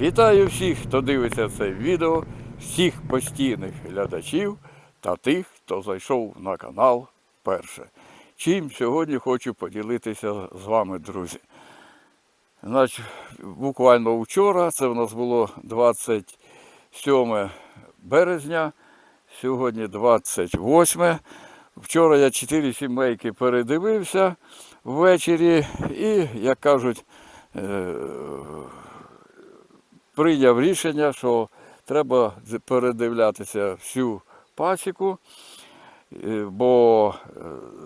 Вітаю всіх, хто дивиться це відео, всіх постійних глядачів та тих, хто зайшов на канал перше. Чим сьогодні хочу поділитися з вами, друзі. Значить, буквально вчора, це в нас було 27 березня, сьогодні 28. Вчора я чотири сімейки передивився ввечері і, як кажуть, е, прийняв рішення, що треба передивлятися всю пасіку, е, бо е,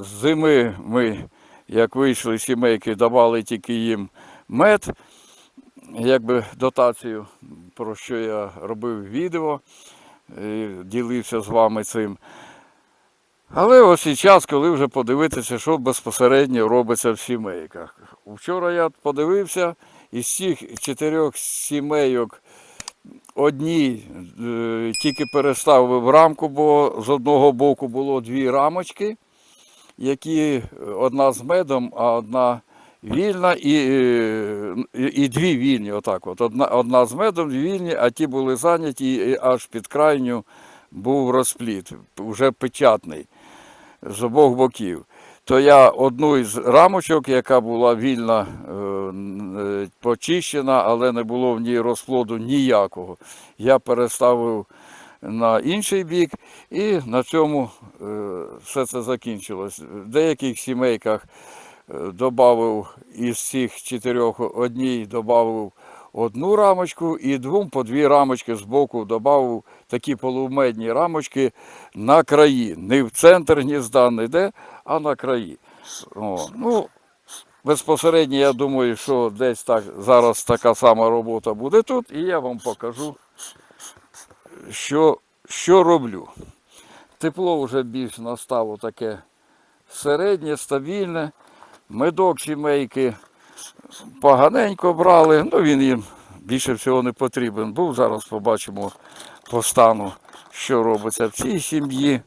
з зими ми, як вийшли сімейки, давали тільки їм мед, якби дотацію, про що я робив відео, і ділився з вами цим. Але ось і час, коли вже подивитися, що безпосередньо робиться в сімейках. Вчора я подивився, із цих чотирьох сімейок одній е, тільки переставив рамку, бо з одного боку було дві рамочки, які е, одна з медом, а одна вільна, і, е, і, і дві вільні. Отак от. Одна, одна з медом, вільні, а ті були зайняті, і аж під крайню був розпліт, вже печатний з обох боків. То я одну із рамочок, яка була вільна, е, е, почищена, але не було в ній розплоду ніякого. Я переставив на інший бік, і на цьому все це закінчилось. В деяких сімейках додав із цих чотирьох одній додав одну рамочку і двом по дві рамочки з боку додав такі полумедні рамочки на краї. Не в центр гнізда, не де, а на краї. О, ну, безпосередньо я думаю, що десь так зараз така сама робота буде тут, і я вам покажу, що, що роблю. Тепло вже більш настало таке середнє, стабільне. Медок сімейки поганенько брали, ну він їм більше всього не потрібен був. Зараз побачимо по стану, що робиться в цій сім'ї.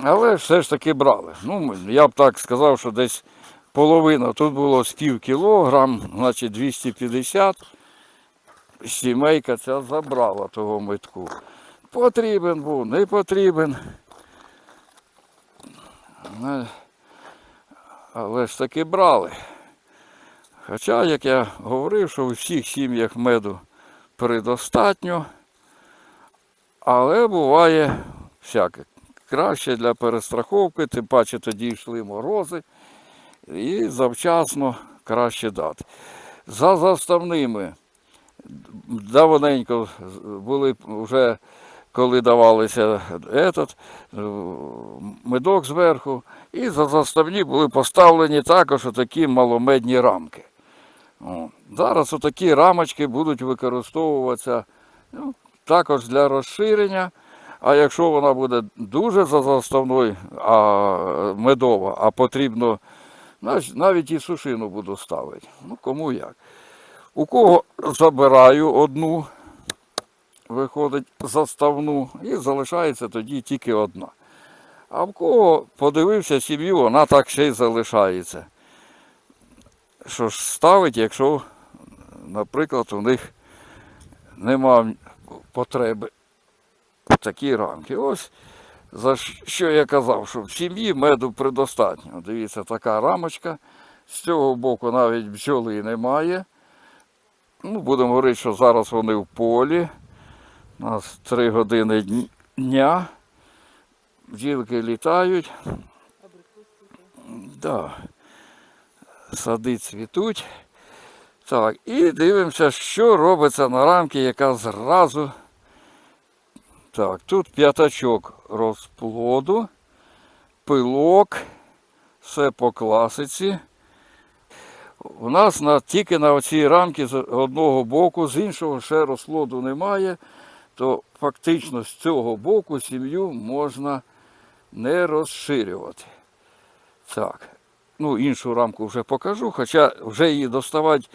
Але все ж таки брали. Ну, я б так сказав, що десь половина. Тут було з пів кілограм, значить 250. Сімейка ця забрала того метку. Потрібен був, не потрібен. Але ж таки брали. Хоча, як я говорив, що у всіх сім'ях меду предостатньо, але буває всяке. Краще для перестраховки, тим паче тоді йшли морози, і завчасно краще дати. За заставними давненько були вже, коли давалися этот, е, медок зверху, і за заставні були поставлені також такі маломедні рамки. О. Зараз отакі рамочки будуть використовуватися ну, також для розширення. А якщо вона буде дуже за заставною, а медова, а потрібно, навіть і сушину буду ставити. Ну, кому як. У кого забираю одну, виходить заставну, і залишається тоді тільки одна. А в кого подивився сім'ю, вона так ще й залишається. Що ж ставить, якщо, наприклад, у них нема потреби в такій рамки. Ось за що я казав, що в сім'ї меду предостатньо. Дивіться, така рамочка. З цього боку навіть бджоли немає. Ну, будемо говорити, що зараз вони в полі. У нас 3 години дня. Бджілки літають. Да. Сади цвітуть. Так, і дивимося, що робиться на рамці, яка зразу. Так, тут п'ятачок розплоду, пилок, все по класиці. У нас на, тільки на цій рамці з одного боку, з іншого ще розплоду немає, то фактично з цього боку сім'ю можна не розширювати. Так. Ну, іншу рамку вже покажу, хоча вже її доставати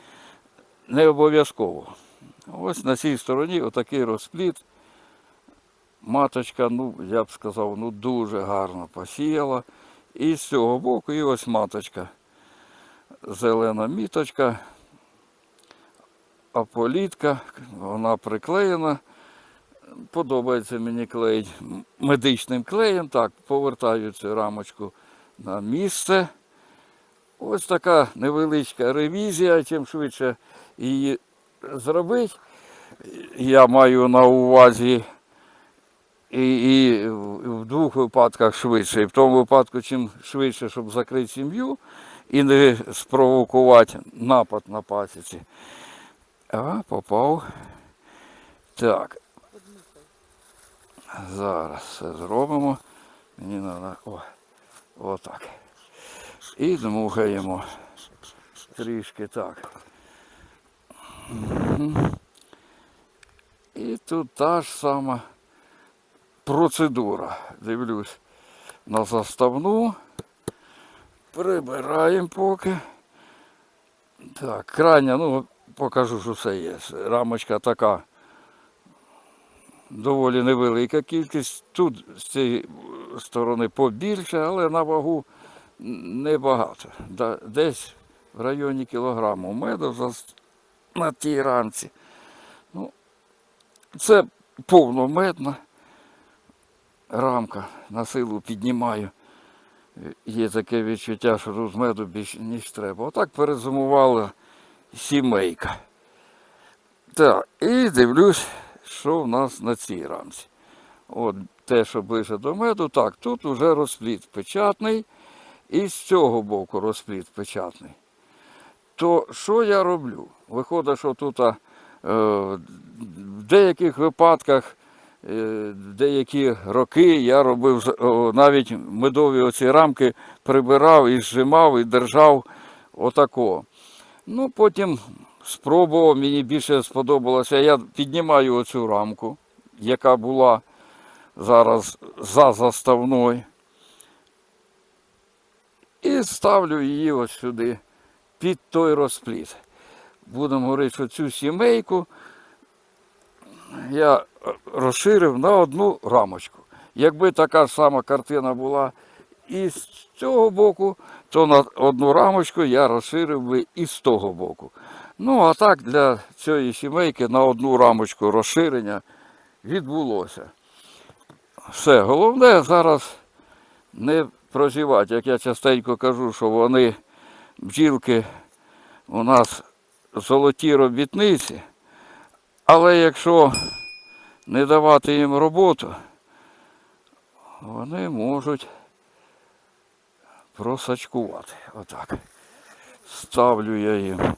не обов'язково. Ось на цій стороні отакий розпліт. Маточка, ну, я б сказав, ну дуже гарно посіяла. І з цього боку, і ось маточка. Зелена міточка, аполітка, вона приклеєна. Подобається мені клей медичним клеєм. Так, повертаю цю рамочку на місце. Ось така невеличка ревізія, чим швидше її зробити. Я маю на увазі і, і в двох випадках швидше. І в тому випадку, чим швидше, щоб закрити сім'ю і не спровокувати напад на пасіці. А, попав. Так. Зараз все зробимо. Мені треба. О, отак. І дмухаємо. Трішки так. І тут та ж сама процедура. Дивлюсь на заставну. Прибираємо поки. Так, крайня, ну, покажу, що все є. Рамочка така доволі невелика кількість. Тут з цієї сторони побільше, але на вагу небагато. Десь в районі кілограму меду на тій ранці. Ну, це повномедна рамка. На силу піднімаю. Є таке відчуття, що тут меду більше, ніж треба. Отак перезимувала сімейка. Так, і дивлюсь, що в нас на цій рамці. От те, що ближче до меду, так, тут вже розпліт печатний, і з цього боку розпліт печатний. То що я роблю? Виходить, що тут е, в деяких випадках, е, деякі роки я робив о, навіть медові оці рамки прибирав і зжимав, і держав отако. Ну, потім спробував, мені більше сподобалося. Я піднімаю оцю рамку, яка була зараз за заставною. І ставлю її ось сюди, під той розпліт. Будемо говорити, що цю сімейку я розширив на одну рамочку. Якби така ж сама картина була і з цього боку, то на одну рамочку я розширив би і з того боку. Ну, а так для цієї сімейки на одну рамочку розширення відбулося. Все, головне зараз не прозівати, як я частенько кажу, що вони, бджілки, у нас золоті робітниці, але якщо не давати їм роботу, вони можуть просачкувати. Отак. Ставлю я їм.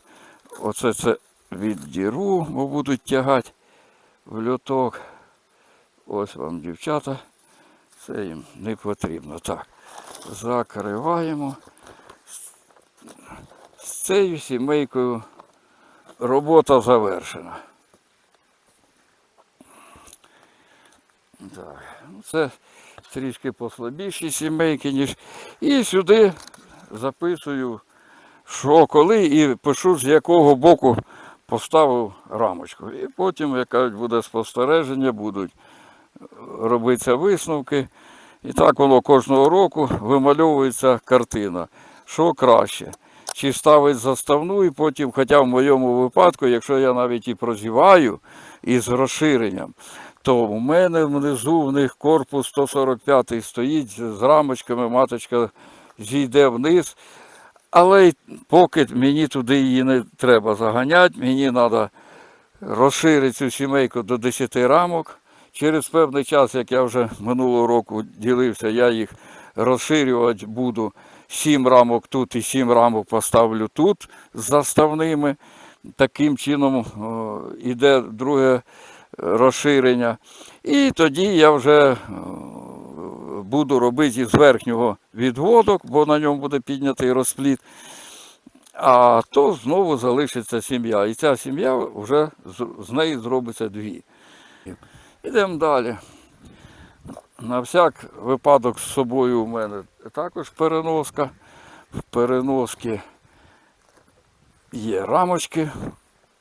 Оце це віддіру, бо будуть тягати в льоток. Ось вам, дівчата. Це їм не потрібно. Так. Закриваємо. З цією сімейкою робота завершена. Так, ну це трішки послабіші сімейки, ніж. І сюди записую, що коли, і пишу, з якого боку поставив рамочку. І потім, як кажуть, буде спостереження, будуть робитися висновки. І так воно кожного року вимальовується картина. Що краще? Чи ставить заставну, і потім, хоча в моєму випадку, якщо я навіть і прозіваю із розширенням, то в мене внизу в них корпус 145 стоїть з рамочками, маточка зійде вниз. Але поки мені туди її не треба заганяти, мені треба розширити цю сімейку до 10 рамок. Через певний час, як я вже минулого року ділився, я їх розширювати буду. 7 рамок тут і 7 рамок поставлю тут з заставними. Таким чином о, іде друге розширення. І тоді я вже буду робити із верхнього відводок, бо на ньому буде піднятий розпліт. А то знову залишиться сім'я. І ця сім'я вже з- з неї зробиться дві. Ідемо далі. На всяк випадок з собою у мене також переноска. в переноски є рамочки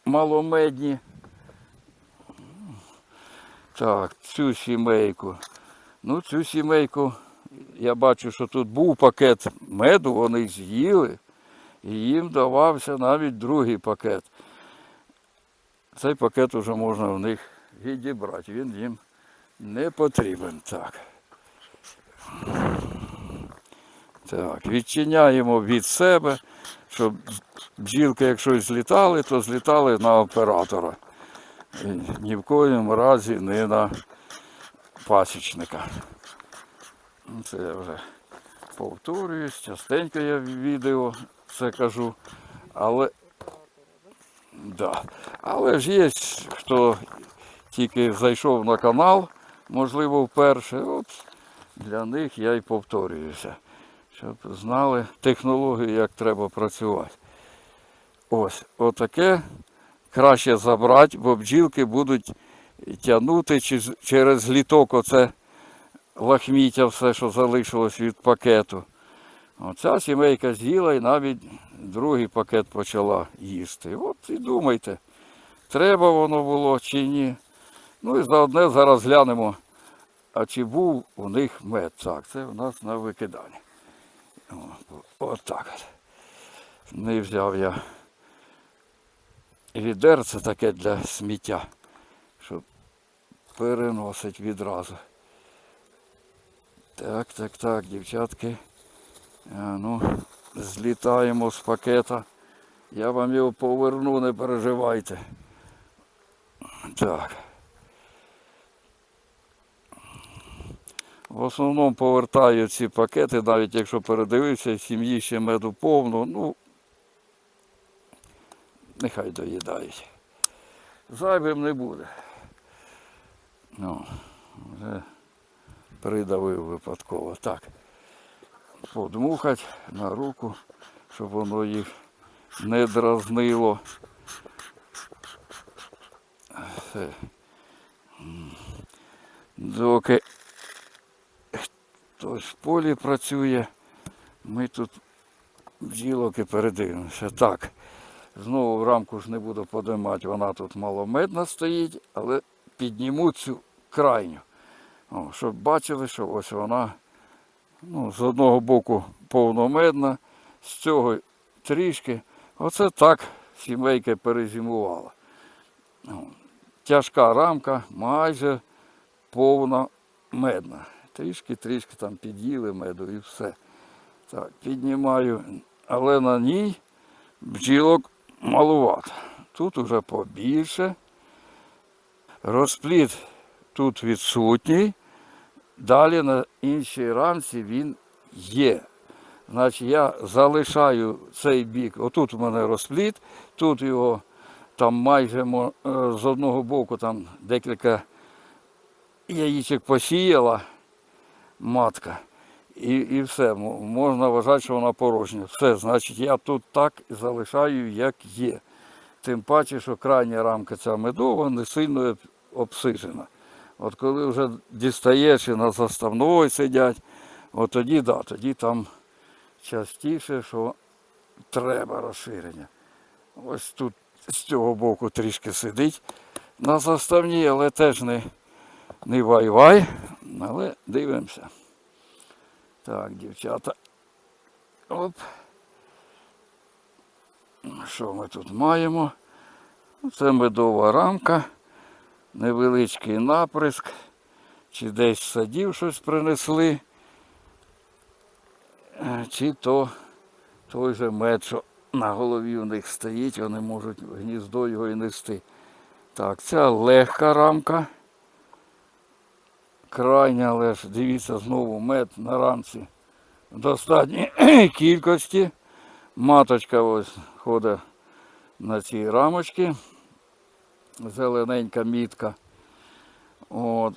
маломедні. Так, цю сімейку. Ну, цю сімейку, я бачу, що тут був пакет меду, вони з'їли, і їм давався навіть другий пакет. Цей пакет вже можна в них відібрати, він їм не потрібен. Так. Так, відчиняємо від себе, щоб бджілки, якщо злітали, то злітали на оператора. Ні в коїм разі не на пасічника. Ну, Це я вже повторююсь, частенько я в відео це кажу. Але, да. Але ж є, хто тільки зайшов на канал, можливо, вперше. От для них я й повторююся, щоб знали технологію, як треба працювати. Ось, отаке краще забрати, бо бджілки будуть тягнути через літок оце лахміття, все, що залишилось від пакету. Оця сімейка з'їла і навіть другий пакет почала їсти. От і думайте, треба воно було чи ні. Ну і заодне зараз глянемо, а чи був у них мед. Так, це у нас на викиданні. От. Не взяв я відерце таке для сміття, переносить відразу. Так, так, так, дівчатки. Ну, злітаємо з пакета. Я вам його поверну, не переживайте. Так. В основному повертаю ці пакети, навіть якщо передивився, сім'ї ще меду повно, ну нехай доїдають. Зайвим не буде. Ну, вже придавив випадково. Так. Подмухать на руку, щоб воно їх не дразнило. Все. Доки хтось в полі працює, ми тут бджілок і передивимося. Так, знову в рамку ж не буду подимати, вона тут маломедна стоїть, але підніму цю крайню. О, щоб бачили, що ось вона ну, з одного боку повномедна, з цього трішки. Оце так сімейка перезимувала. О, Тяжка рамка, майже повна медна. Трішки-трішки там під'їли меду і все. Так, піднімаю, але на ній бджілок малувато. Тут уже побільше. Розпліт тут відсутній. Далі на іншій рамці він є. Значить, я залишаю цей бік. Отут у мене розпліт, тут його там майже е, з одного боку там декілька яєчок посіяла матка. І, і все, можна вважати, що вона порожня. Все, значить, я тут так залишаю, як є. Тим паче, що крайня рамка ця медова не сильно обсижена. От коли вже дістаєш і на заставної сидять, от тоді, да, тоді там частіше, що треба розширення. Ось тут з цього боку трішки сидить на заставній, але теж не, не вай-вай, але дивимося. Так, дівчата. Оп. Що ми тут маємо? Це медова рамка, невеличкий наприск, чи десь садів щось принесли, чи то той же мед, що на голові у них стоїть, вони можуть гніздо його і нести. Так, ця легка рамка. Крайня, але ж дивіться знову мед на рамці в достатній кількості. Маточка ось ходить на цій рамочці. Зелененька мітка. От.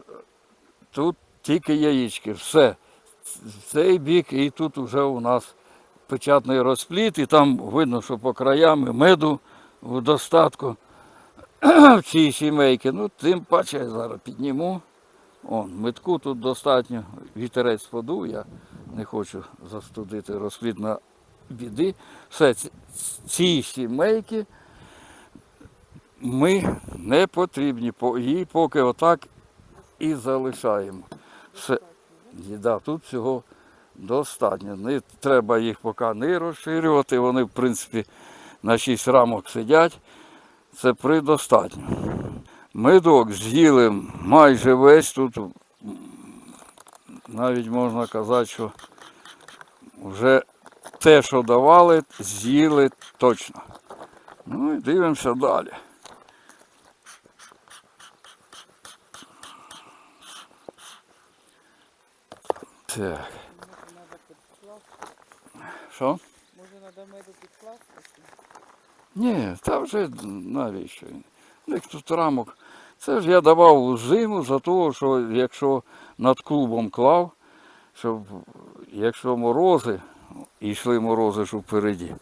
Тут тільки яєчки. Все. В цей бік і тут вже у нас печатний розпліт, і там видно, що по краям меду в достатку в цій сімейці. Ну, тим паче я зараз підніму. Он, метку тут достатньо, вітерець подув, я не хочу застудити розплід на біди. Все, ці сімейки ми не потрібні, її поки отак і залишаємо. Все. Да, тут всього достатньо. Не треба їх поки не розширювати. Вони, в принципі, на 6 рамок сидять. Це предостатньо. Медок з'їли майже весь тут. Навіть можна казати, що вже те, що давали, з'їли точно. Ну і дивимося далі. Так. Що? Може, треба меду підкласти? Ні, та вже навіщо? він? У тут рамок. Це ж я давав у зиму за того, що якщо над клубом клав, щоб якщо морози, і йшли морози ж впереді,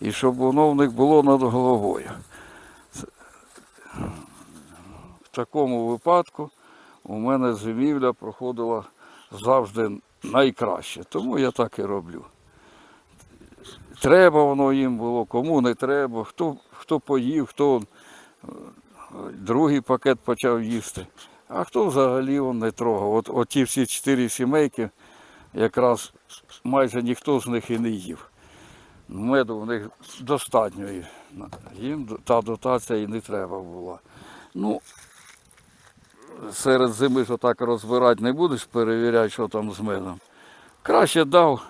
і щоб воно в них було над головою. В такому випадку у мене зимівля проходила завжди найкраще. Тому я так і роблю. Треба воно їм було, кому не треба, хто, хто поїв, хто е, другий пакет почав їсти, а хто взагалі он не трогав. От, от ті всі чотири сімейки, якраз майже ніхто з них і не їв. Меду в них достатньо. Їм та дотація і не треба була. Ну, серед зими ж отак розбирати не будеш, перевіряти, що там з медом. Краще дав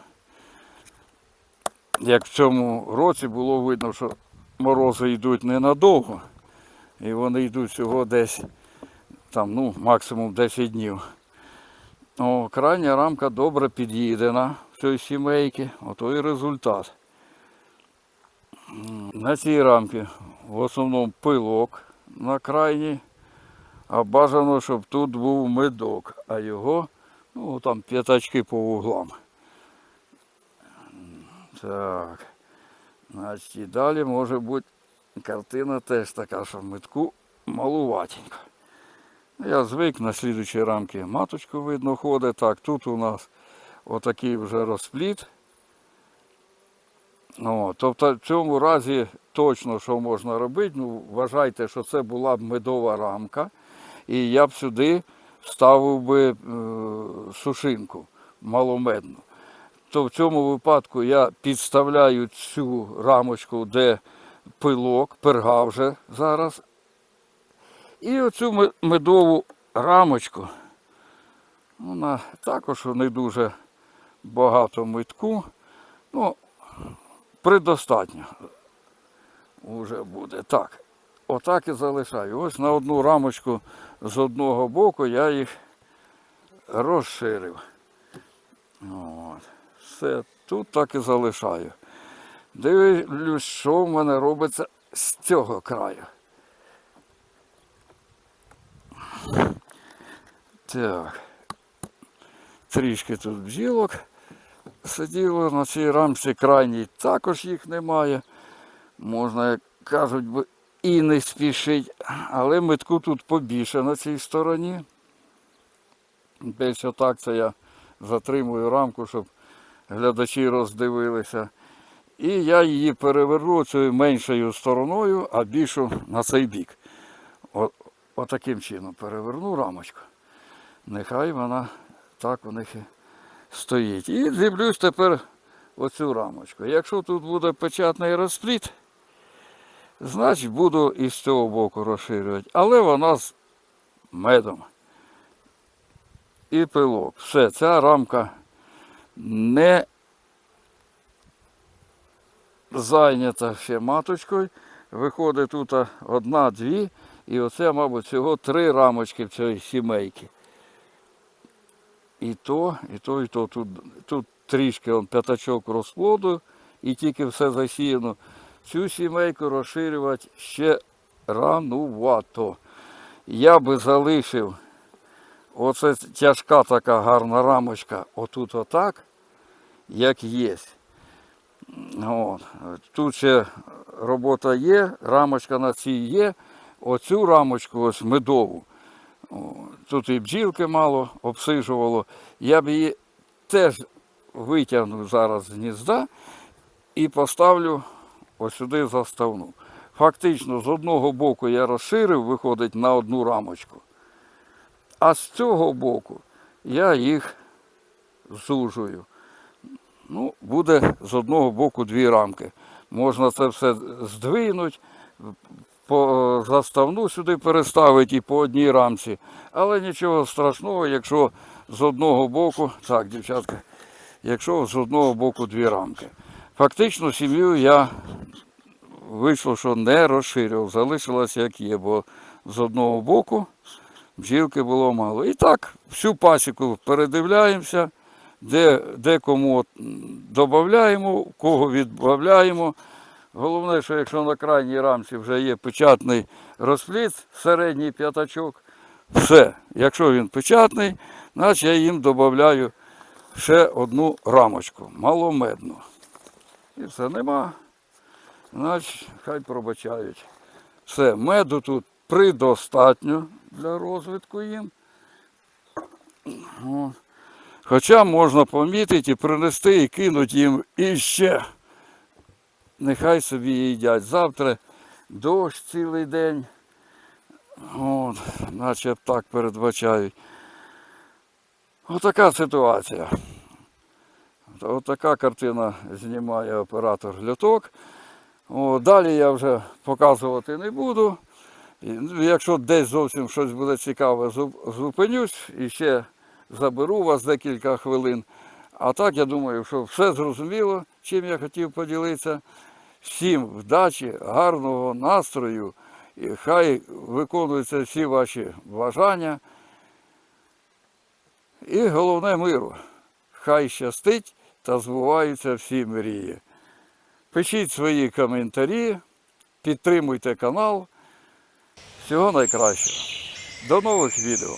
як в цьому році було видно, що морози йдуть ненадовго, і вони йдуть всього десь там, ну, максимум 10 днів. О, крайня рамка добре під'їдена в цій сімейки, ото і результат. На цій рамці в основному пилок на крайній, а бажано, щоб тут був медок, а його ну, там п'ятачки по углам. Так. Значить, і далі може бути картина теж така, що метку малуватенько. Я звик на слідучій рамки маточку видно ходить. Так, тут у нас отакий вже розпліт. О, тобто в цьому разі точно що можна робити. Ну, вважайте, що це була б медова рамка. І я б сюди вставив би е, сушинку маломедну то в цьому випадку я підставляю цю рамочку, де пилок, перга вже зараз. І оцю медову рамочку, вона також не дуже багато митку, ну, предостатньо вже буде. Так, отак і залишаю. Ось на одну рамочку з одного боку я їх розширив. От. Все, тут так і залишаю. Дивлюсь, що в мене робиться з цього краю. Так. Трішки тут бджілок сиділо на цій рамці крайній також їх немає. Можна, як кажуть, би, і не спішить, але метку тут побільше на цій стороні. Десь отак це я затримую рамку, щоб глядачі роздивилися. І я її переверну цією меншою стороною, а більшу на цей бік. Отаким чином переверну рамочку. Нехай вона так у них і стоїть. І дивлюсь тепер оцю рамочку. Якщо тут буде печатний розпліт, значить буду і з цього боку розширювати. Але вона з медом. І пилок. Все, ця рамка не зайнята ще маточкою. Виходить тут одна-дві. І оце, мабуть, всього три рамочки в цій сімейки. І то, і то, і то. Тут, тут трішки он, п'ятачок розплоду і тільки все засіяно. Цю сімейку розширювати ще ранувато. Я би залишив оце тяжка така гарна рамочка, отут отак, як є. От. Тут ще робота є, рамочка на цій є. Оцю рамочку ось медову. Тут і бджілки мало обсижувало. Я б її теж витягнув зараз з гнізда і поставлю ось сюди заставну. Фактично, з одного боку я розширив, виходить на одну рамочку. А з цього боку я їх зужую. Ну, буде з одного боку дві рамки. Можна це все здвинути, по заставну сюди переставити і по одній рамці. Але нічого страшного, якщо з одного боку, так, дівчатка, якщо з одного боку дві рамки. Фактично сім'ю я вийшло, що не розширював, залишилось як є, бо з одного боку бджілки було мало. І так, всю пасіку передивляємося, де, де кому додаємо, кого відбавляємо. Головне, що якщо на крайній рамці вже є печатний розпліт, середній п'ятачок, все. Якщо він печатний, значить я їм додаю ще одну рамочку, маломедну. І все нема. Значить, хай пробачають. Все, меду тут придостатньо для розвитку їм. Хоча можна помітити принести і кинути їм іще. Нехай собі їдять. Завтра дощ цілий день. От, наче так передбачають. Отака ситуація. Отака картина знімає оператор. О, далі я вже показувати не буду. Ну, Якщо десь зовсім щось буде цікаве, зупинюсь і ще заберу вас декілька хвилин. А так я думаю, що все зрозуміло, чим я хотів поділитися. Всім вдачі, гарного настрою. І хай виконуються всі ваші бажання. І головне миру. Хай щастить та збуваються всі мрії. Пишіть свої коментарі, підтримуйте канал. Всього найкращого. До нових відео.